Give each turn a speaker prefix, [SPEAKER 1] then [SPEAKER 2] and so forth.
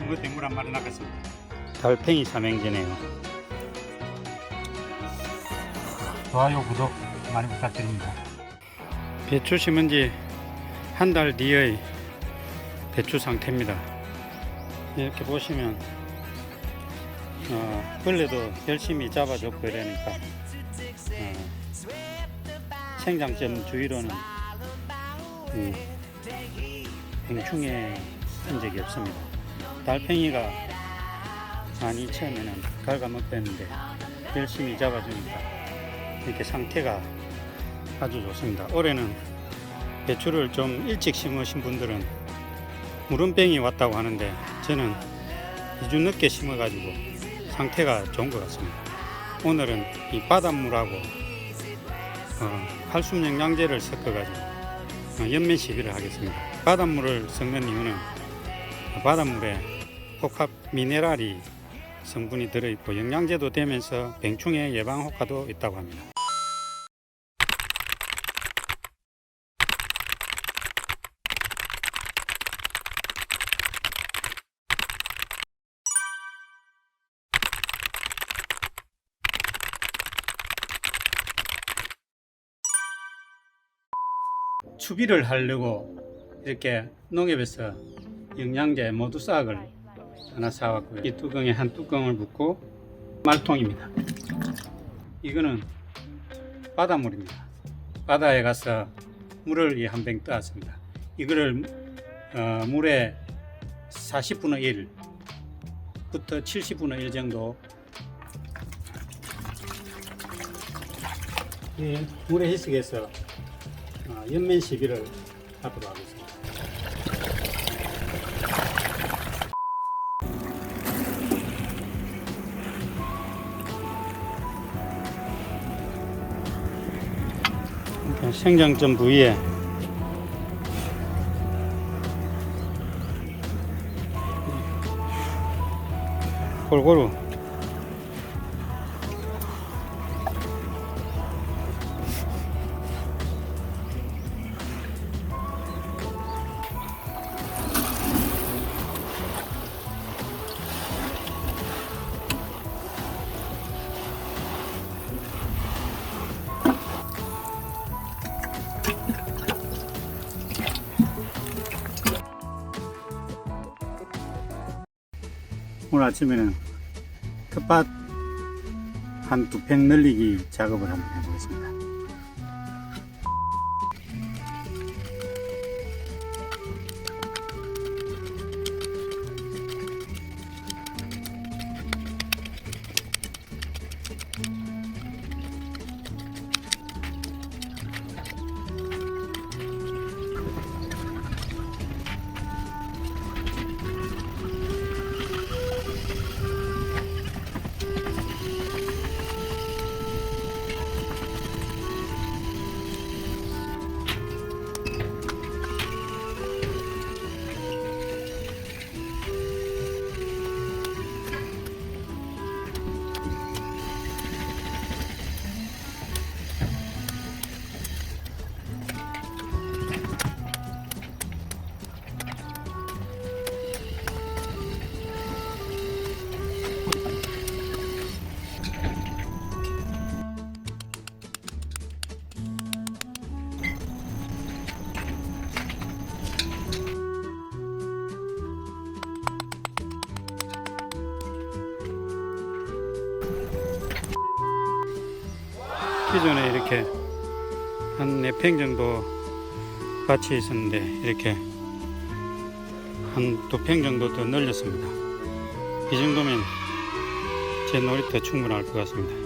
[SPEAKER 1] 송어대 물한 마리 낚았습니다.
[SPEAKER 2] 달팽이 삼행제네요.
[SPEAKER 1] 좋아요, 구독 많이 부탁드립니다.
[SPEAKER 2] 배추 심은 지 한 달 뒤의 배추 상태입니다. 이렇게 보시면 어, 벌레도 열심히 잡아줬고 이러니까 어, 생장점 주위로는 이 뱅충의 흔적이 없습니다. 달팽이가 많이 처음에는 갉아먹었는데 열심히 잡아주니까 이렇게 상태가 아주 좋습니다. 올해는 배추를 좀 일찍 심으신 분들은 무름병이 왔다고 하는데 저는 2주 늦게 심어가지고 상태가 좋은 것 같습니다. 오늘은 이 바닷물하고 어, 칼슘 영양제를 섞어가지고 어, 연면 시비를 하겠습니다. 바닷물을 섞는 이유는 바닷물에 복합 미네랄이 성분이 들어있고 영양제도 되면서 병충해 예방 효과도 있다고 합니다. 추비를 하려고 이렇게 농협에서 영양제 모두 싹을 하나 사왔고요. 이 뚜껑에 한 뚜껑을 붓고 말통입니다. 이거는 바닷물입니다. 바다에 가서 물을 한 병 떠왔습니다. 이거를 어, 물에 40분의 1부터 70분의 1 정도 이 물에 희석해서 어, 연면 시비를 하도록 하겠습니다. 생장점 부위에 골고루 오늘 아침에는 텃밭 한두평 늘리기 작업을 한번 해보겠습니다. 기존에 이렇게 한 4평 정도 밭이 있었는데 이렇게 한두평 정도 더 늘렸습니다. 이 정도면 제 놀이터 충분할 것 같습니다.